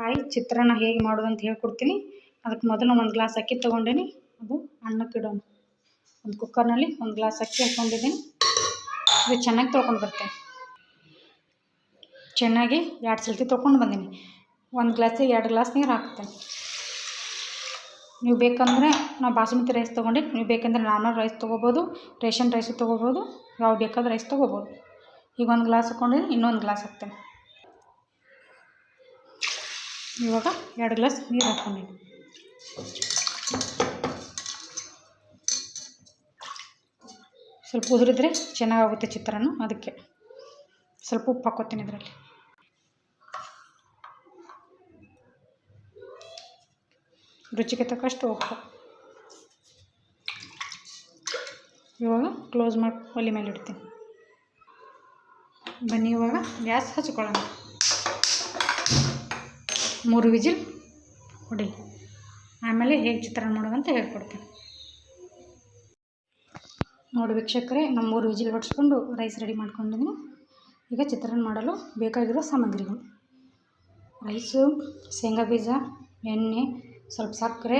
Hi ಚಿತ್ರಾನ್ನ ಹೇಗೆ ಮಾಡೋದು ಅಂತ ಹೇಳ್ಕೊಡ್ತೀನಿ. ಅದಕ್ಕೆ ಮೊದಲು ಒಂದು ಗ್ಲಾಸ್ ಅಕ್ಕಿ ತೊಗೊಂಡೇನಿ. ಅದು ಅನ್ನಕ್ಕೆ ಇಡೋಣ. ಒಂದು ಕುಕ್ಕರ್ನಲ್ಲಿ ಒಂದು ಗ್ಲಾಸ್ ಅಕ್ಕಿ ಹಾಕ್ಕೊಂಡಿದ್ದೀನಿ ಇದು ಚೆನ್ನಾಗಿ ತೊಳ್ಕೊಂಡು ಬರ್ತೇನೆ ಚೆನ್ನಾಗಿ ಎರಡು ಸಲ್ತಿ ತೊಗೊಂಡು ಬಂದೀನಿ. ಒಂದು ಗ್ಲಾಸಿಗೆ ಎರಡು ಗ್ಲಾಸ್ ನೀರು ಹಾಕ್ತೇನೆ ನೀವು ಬೇಕಂದರೆ ನಾವು ಬಾಸುಮತಿ ರೈಸ್ ತೊಗೊಂಡು ನೀವು ಬೇಕಂದರೆ ನಾರ್ಮಲ್ ರೈಸ್ ತೊಗೋಬೋದು ರೇಷನ್ ರೈಸು ತೊಗೋಬೋದು ಯಾವ ಬೇಕಾದ ರೈಸ್ ತೊಗೋಬೋದು. ಈಗ ಒಂದು ಗ್ಲಾಸ್ ಹಾಕ್ಕೊಂಡಿದ್ದೀನಿ ಇನ್ನೊಂದು ಗ್ಲಾಸ್ ಹಾಕ್ತೇನೆ. ಇವಾಗ ಎರಡು ಗ್ಲಾಸ್ ನೀರು ಹಾಕ್ಕೊಂಡಿದ್ದೀನಿ ಸ್ವಲ್ಪ ಉದುರಿದ್ರೆ ಚೆನ್ನಾಗಾಗುತ್ತೆ ಚಿತ್ರಾನ್ನ, ಅದಕ್ಕೆ ಸ್ವಲ್ಪ ಉಪ್ಪು ಹಾಕೋತೀನಿ ಇದರಲ್ಲಿ. ರುಚಿಗೆ ತಕ್ಕಷ್ಟು ಉಪ್ಪು. ಇವಾಗ ಕ್ಲೋಸ್ ಮಾಡಿ ಒಲೆ ಮೇಲೆ ಇಡ್ತೀನಿ ಬನ್ನಿ ಇವಾಗ ಗ್ಯಾಸ್ ಹಚ್ಕೊಳ್ಳೋಣ. ಮೂರು ವಿಜಿಲ್ ಹೊಡಿ. ಆಮೇಲೆ ಹೇಗೆ ಚಿತ್ರಾನ್ನ ಮಾಡೋದಂತ ಹೇಳ್ಕೊಡ್ತೀನಿ. ನೋಡಿ ವೀಕ್ಷಕರೇ ನಮ್ಮ ಮೂರು ವಿಜಿಲ್ ಹೊಡಿಸ್ಕೊಂಡು ರೈಸ್ ರೆಡಿ ಮಾಡ್ಕೊಂಡಿದ್ದೀನಿ ಈಗ ಚಿತ್ರಾನ್ನ ಮಾಡಲು ಬೇಕಾಗಿರೋ ಸಾಮಗ್ರಿಗಳು. ರೈಸು ಶೇಂಗಾ ಬೀಜ, ಎಣ್ಣೆ, ಸ್ವಲ್ಪ ಸಕ್ಕರೆ,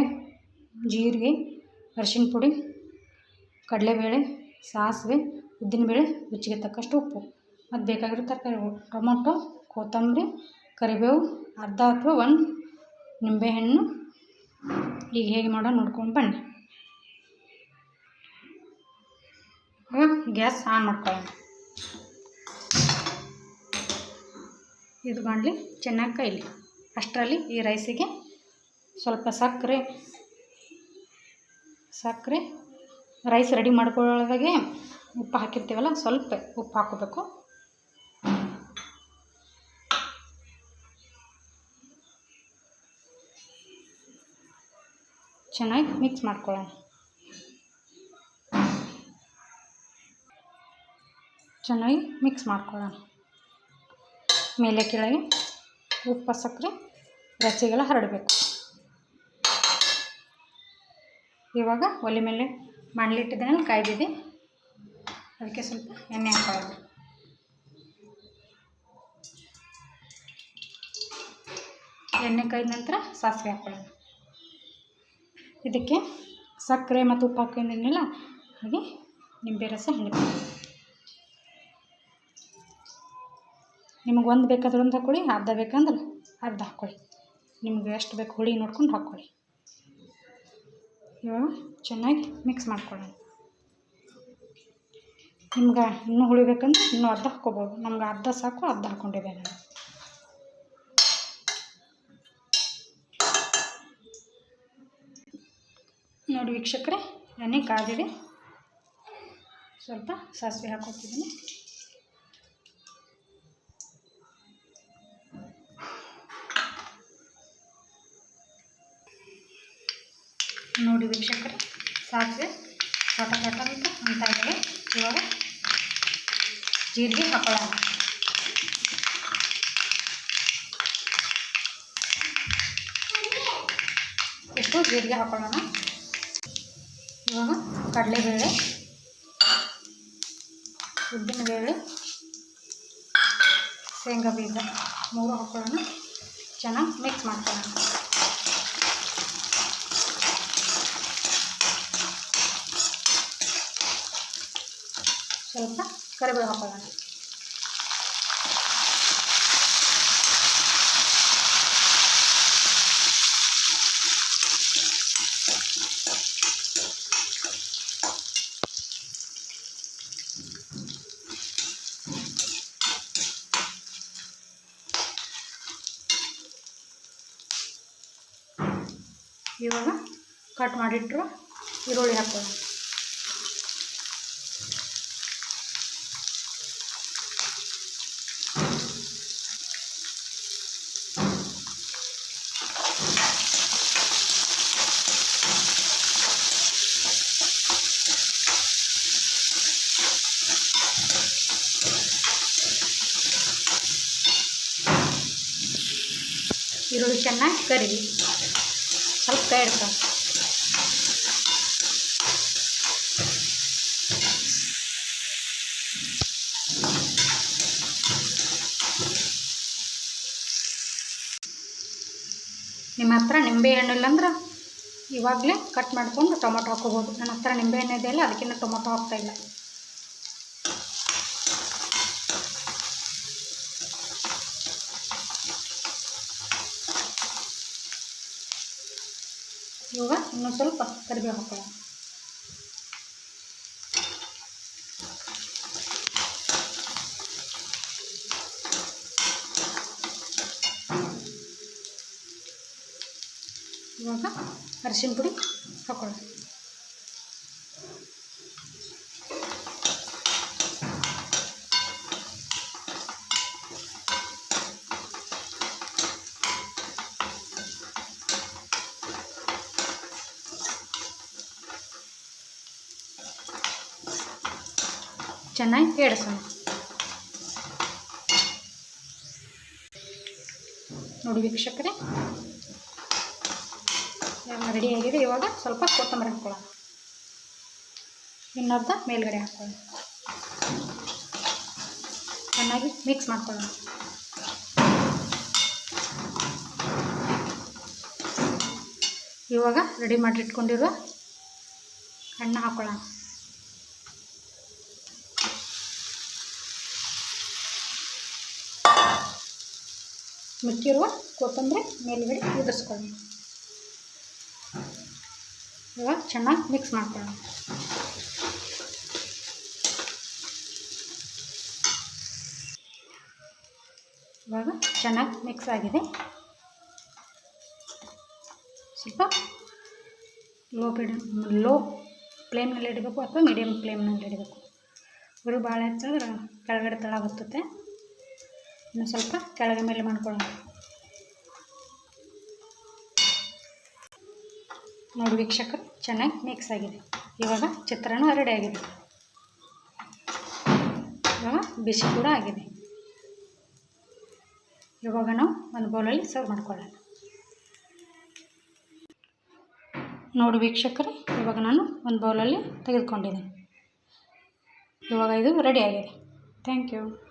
ಜೀರಿಗೆ ಅರಿಶಿನ ಪುಡಿ, ಕಡಲೆಬೇಳೆ, ಸಾಸಿವೆ, ಉದ್ದಿನಬೇಳೆ, ರುಚಿಗೆ ತಕ್ಕಷ್ಟು ಉಪ್ಪು. ಮತ್ತು ಬೇಕಾಗಿರೋ ತರಕಾರಿಗಳು, ಟೊಮೊಟೊ, ಕೊತ್ತಂಬರಿ ಕರಿಬೇವು, ಅರ್ಧ ಅಥವಾ ಒಂದು ನಿಂಬೆಹಣ್ಣು. ಈಗ ಹೇಗೆ ಮಾಡೋ ನೋಡ್ಕೊಂಡು ಬನ್ನಿ. ಗ್ಯಾಸ್ ಆನ್ ಮಾಡ್ಕೊಳ್ಳೋಣ. ಇದು ಮಾಡಲಿ ಚೆನ್ನಾಗಿ ಕೈಲಿ ಅಷ್ಟರಲ್ಲಿ ಈ ರೈಸಿಗೆ ಸ್ವಲ್ಪ ಸಕ್ಕರೆ ಸಕ್ಕರೆ, ರೈಸ್ ರೆಡಿ ಮಾಡ್ಕೊಳ್ಳೋದಾಗೆ ಉಪ್ಪು ಹಾಕಿರ್ತೀವಲ್ಲ, ಸ್ವಲ್ಪ ಉಪ್ಪು ಹಾಕೋಬೇಕು. ಚೆನ್ನಾಗಿ ಮಿಕ್ಸ್ ಮಾಡ್ಕೊಳ್ಳೋಣ. ಚೆನ್ನಾಗಿ ಮಿಕ್ಸ್ ಮಾಡ್ಕೊಳ್ಳೋಣ. ಮೇಲೆ ಕೆಳಗೆ ಉಪ್ಪು, ಸಕ್ಕರೆ, ರಸಿಗೆಲ್ಲ ಹರಡಬೇಕು. ಇವಾಗ ಒಲೆ ಮೇಲೆ ಮಾಡಲಿಟ್ಟಿದ್ದೇನೆ ಕಾಯ್ದಿದ್ದೆ ಅದಕ್ಕೆ ಸ್ವಲ್ಪ ಎಣ್ಣೆ ಹಾಕೊಳ್ಳೋಣ ಎಣ್ಣೆ ಕಾಯ್ದ ನಂತರ ಸಾಸಿವೆ ಹಾಕೊಳ್ಳೋಣ ಇದಕ್ಕೆ ಸಕ್ಕರೆ ಮತ್ತು ಉಪ್ಪು ಹಾಕೊಂಡಿದ್ದಿಲ್ಲ ಹಾಗೆ ನಿಂಬೆ ರಸ ಹಿಂಡ್ತೀನಿ ನಿಮಗೆ ಒಂದು ಬೇಕಾದ್ರೆ ಒಂದು ಹಾಕ್ಕೊಳ್ಳಿ, ಅರ್ಧ ಬೇಕಂದ್ರೆ ಅರ್ಧ ಹಾಕ್ಕೊಳ್ಳಿ. ನಿಮ್ಗೆ ಎಷ್ಟು ಬೇಕು ಹುಳಿ ನೋಡ್ಕೊಂಡು ಹಾಕ್ಕೊಳ್ಳಿ. ಇವಾಗ ಚೆನ್ನಾಗಿ ಮಿಕ್ಸ್ ಮಾಡ್ಕೊಳ್ಳೋಣ. ನಿಮ್ಗೆ ಇನ್ನೂ ಹುಳಿ ಬೇಕಂದ್ರೆ ಇನ್ನೂ ಅರ್ಧ ಹಾಕ್ಕೊಬೋದು. ನಮ್ಗೆ ಅರ್ಧ ಸಾಕು, ಅರ್ಧ ಹಾಕ್ಕೊಂಡಿದ್ದೇನೆ ನೋಡಿ ವೀಕ್ಷಕರೇ ನನಗೆ ಕಾದಿದೆ. ಸ್ವಲ್ಪ ಸಾಸಿವೆ ಹಾಕೋತಿದ್ದೀನಿ. ನೋಡಿ ವೀಕ್ಷಕರೇ, ಸಾಸಿವೆ ಪಟ ಪಟ ಅಂತ ಅಂತ ಇದ್ದಾವೆ ಇವಾಗ ಜೀರಿಗೆ ಹಾಕೊಳ್ಳೋಣ. ಎಷ್ಟು ಜೀರಿಗೆ ಹಾಕೊಳ್ಳೋಣ? ಇವಾಗ ಕಡಲೆಬೇಳೆ ಉದ್ದಿನಬೇಳೆ ಶೇಂಗಾ ಬೀಜ ಮೂರು ಹಾಕೊಳ್ಳೋಣ. ಚೆನ್ನಾಗಿ ಮಿಕ್ಸ್ ಮಾಡ್ಕೊಳ್ಳೋಣ. ಸ್ವಲ್ಪ ಕರಿಬೇವು ಹಾಕೊಳ್ಳೋಣ. ಇವಾಗ ಕಟ್ ಮಾಡಿಟ್ಟರು ಈರುಳ್ಳಿ ಹಾಕೋಣ. ಈರುಳ್ಳಿ ಚೆನ್ನಾಗಿ ಕರಿವಿ ಸ್ವಲ್ಪ ಕೈ ನಿಮ್ಮ ಹತ್ರ ನಿಂಬೆ ಹಣ್ಣು ಇಲ್ಲಾಂದ್ರೆ ಇವಾಗಲೇ ಕಟ್ ಮಾಡ್ಕೊಂಡು ಟೊಮೊಟೊ ಹಾಕ್ಕೋಬೋದು. ನನ್ನ ಹತ್ರ ನಿಂಬೆ ಹಣ್ಣು ಇದೆಯಲ್ಲ ಅದಕ್ಕಿಂತ ಟೊಮೊಟೊ ಹಾಕ್ತಾಯಿಲ್ಲ ಇವಾಗ ಇನ್ನೊಂದು ಸ್ವಲ್ಪ ಕರಿಬೇವು ಹಾಕೋಣ. ಇವಾಗ ಅರಿಶಿನ ಪುಡಿ ಹಾಕೊಳ್ಳೋಣ ಚೆನ್ನಾಗಿ ಏಡಿಸೋಣ ನೋಡಿ ವೀಕ್ಷಕರೇ ರೆಡಿ ಆಗಿದೆ. ಇವಾಗ ಸ್ವಲ್ಪ ಕೊತ್ತಂಬರಿ ಹಾಕ್ಕೊಳ್ಳೋಣ ಇನ್ನರ್ಧ ಮೇಲ್ಗಡೆ ಹಾಕ್ಕೊಳ್ಳೋಣ ಚೆನ್ನಾಗಿ ಮಿಕ್ಸ್ ಮಾಡ್ಕೊಳ್ಳೋಣ. ಇವಾಗ ರೆಡಿ ಮಾಡಿಟ್ಕೊಂಡಿರುವ ಹಣ್ಣು ಹಾಕ್ಕೊಳ್ಳೋಣ ಮಿಕ್ಕಿರುವ ಕೊತ್ತಂಬರಿ ಮೇಲುಗಡೆ ಉದುರಿಸ್ಕೊಳ್ಳೋಣ ಇವಾಗ ಚೆನ್ನಾಗಿ ಮಿಕ್ಸ್ ಮಾಡ್ಕೊಳ್ಳೋಣ. ಇವಾಗ ಚೆನ್ನಾಗಿ ಮಿಕ್ಸ್ ಆಗಿದೆ. ಸ್ವಲ್ಪ ಲೋ ಬಿಡ್ ಲೋ ಫ್ಲೇಮ್ನಲ್ಲಿ ಇಡಬೇಕು ಅಥವಾ ಮೀಡಿಯಮ್ ಫ್ಲೇಮ್ನಲ್ಲಿ ಇಡಬೇಕು. ಗುರು ಭಾಳ ಹೆಚ್ಚಾದ್ರೆ ಕೆಳಗಡೆ ತಳ ಬರ್ತದೆ ಇನ್ನು ಸ್ವಲ್ಪ ಕೆಳಗೆ ಮೇಲೆ ಮಾಡ್ಕೊಳ್ಳೋಣ. ನೋಡಿ ವೀಕ್ಷಕರು, ಚೆನ್ನಾಗಿ ಮಿಕ್ಸ್ ಆಗಿದೆ. ಇವಾಗ ಚಿತ್ರಾನ್ನ ರೆಡಿ ಆಗಿದೆ. ಇವಾಗ ಬಿಸಿ ಕೂಡ ಆಗಿದೆ. ಇವಾಗ ನಾವು ಒಂದು ಬೌಲಲ್ಲಿ ಸರ್ವ್ ಮಾಡ್ಕೊಳ್ಳೋಣ. ನೋಡಿ ವೀಕ್ಷಕರು, ಇವಾಗ ನಾನು ಒಂದು ಬೌಲಲ್ಲಿ ತೆಗೆದುಕೊಂಡಿದ್ದೀನಿ. ಇವಾಗ ಇದು ರೆಡಿ ಆಗಿದೆ. Thank you